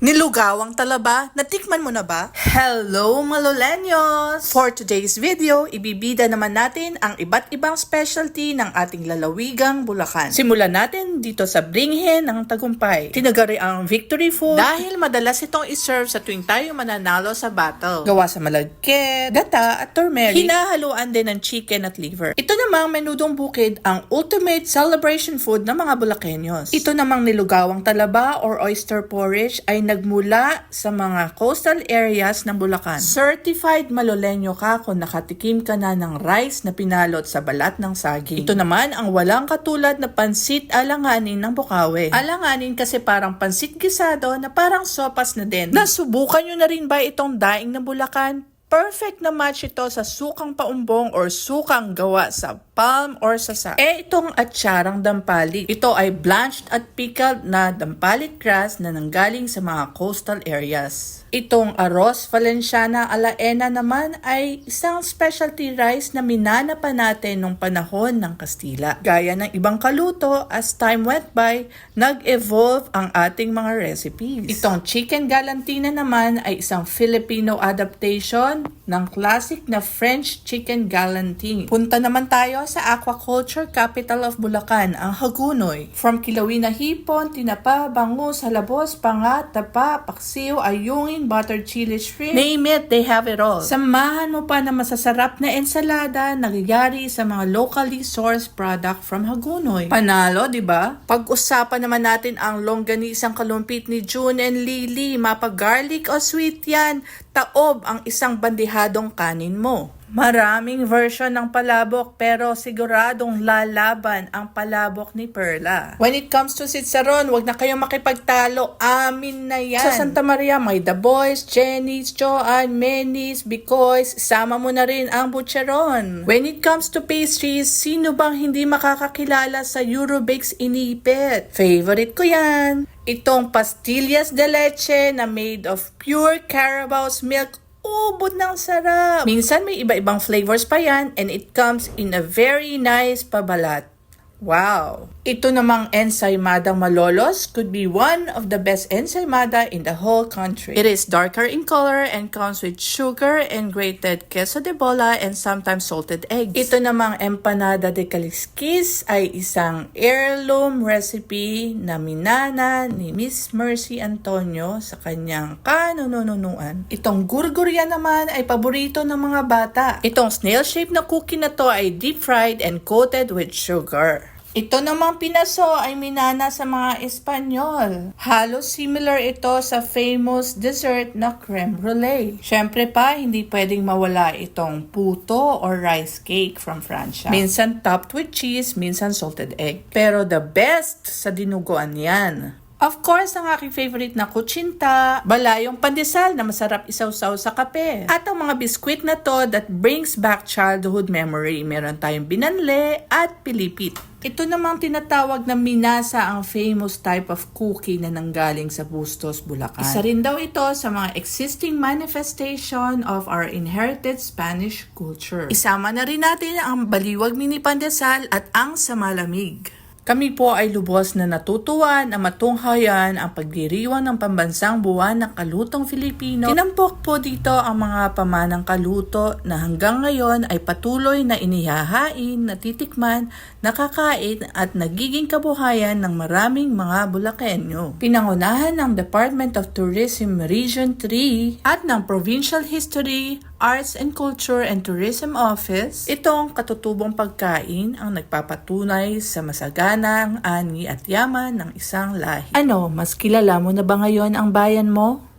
Nilugawang talaba, natikman mo na ba? Hello Malolenyos! For today's video, ibibida naman natin ang iba't ibang specialty ng ating lalawigang Bulacan. Simulan natin dito sa Bringhen ng Tagumpay. Tinagari ang victory food dahil madalas itong iserve sa tuwing tayo mananalo sa battle. Gawa sa malagkit, gata at turmeric. Hinahaluan din ng chicken at liver. Ito namang menudong bukid ang ultimate celebration food ng mga Bulakenyos. Ito namang nilugawang talaba or oyster porridge ay nagmula sa mga coastal areas ng Bulacan. Certified malolenyo ka kung nakatikim ka na ng rice na pinalot sa balat ng saging. Ito naman ang walang katulad na pansit alanganin ng Bukawi. Alanganin kasi parang pansit gisado na parang sopas na din. Nasubukan nyo na rin ba itong daing ng Bulacan? Perfect na match ito sa sukang paumbong or sukang gawa sa palm or sa sa. Eh itong atsarang dampalik. Ito ay blanched at pickled na dampalik grass na nanggaling sa mga coastal areas. Itong arroz valenciana alaena naman ay isang specialty rice na minana pa natin nung panahon ng Kastila. Gaya ng ibang kaluto, as time went by, nag-evolve ang ating mga recipes. Itong chicken galantina naman ay isang Filipino adaptation ng classic na French chicken galantine. Punta naman tayo sa aquaculture capital of Bulacan, ang Hagunoy. From kilawin na hipon, tinapa, bangus, halabos, pangat, tapa, paksiw, ayungin, buttered chili shrimp. Name it, they have it all. Samahan mo pa na masasarap na ensalada na nagyari sa mga locally sourced product from Hagunoy. Panalo, di ba? Pag-usapan naman natin ang longganisang kalumpit ni June and Lily. Mapa garlic o sweet yan. Taob ang isang bandihadong kanin mo. Maraming version ng palabok pero siguradong lalaban ang palabok ni Perla. When it comes to Sitsaron, wag na kayong makipagtalo. Amin na yan. Sa Santa Maria, may The Boys, Jenny's, Joanne, Menis, Bicoys, sama mo na rin ang Butcheron. When it comes to pastries, sino bang hindi makakakilala sa Eurobakes Inipit? Favorite ko yan. Itong pastillas de leche na made of pure Carabao's milk ubod ng sarap. Minsan may iba-ibang flavors pa yan and it comes in a very nice pabalat. Wow! Ito namang ensaymadang malolos could be one of the best ensaymada in the whole country. It is darker in color and comes with sugar and grated queso de bola and sometimes salted eggs. Ito namang empanada de calisquis ay isang heirloom recipe na minana ni Miss Mercy Antonio sa kanyang kanununuan. Itong gurgurya naman ay paborito ng mga bata. Itong snail-shaped na cookie na to ay deep fried and coated with sugar. Ito namang pinaso ay minana sa mga Espanyol. Halos similar ito sa famous dessert na creme brulee. Siyempre pa, hindi pwedeng mawala itong puto or rice cake from France. Minsan topped with cheese, minsan salted egg. Pero the best sa dinuguan yan. Of course, ang aking favorite na kutsinta, balayong pandesal na masarap isawsaw sa kape. At ang mga biskwit na to that brings back childhood memory. Meron tayong binanle at pilipit. Ito namang tinatawag na minasa ang famous type of cookie na nanggaling sa Bustos, Bulacan. Isa rin daw ito sa mga existing manifestation of our inherited Spanish culture. Isama na rin natin ang baliwag mini pandesal at ang samalamig. Kami po ay lubos na natutuwa na matunghayan ang pagdiriwang ng pambansang buwan ng kalutong Filipino. Tinampok po dito ang mga pamanang kaluto na hanggang ngayon ay patuloy na inihahain, natitikman, nakakain at nagiging kabuhayan ng maraming mga Bulakenyo. Pinangunahan ng Department of Tourism Region 3 at ng Provincial History, Arts and Culture and Tourism Office, itong katutubong pagkain ang nagpapatunay sa masaganang ani at yaman ng isang lahi. Ano, mas kilala mo na ba ngayon ang bayan mo?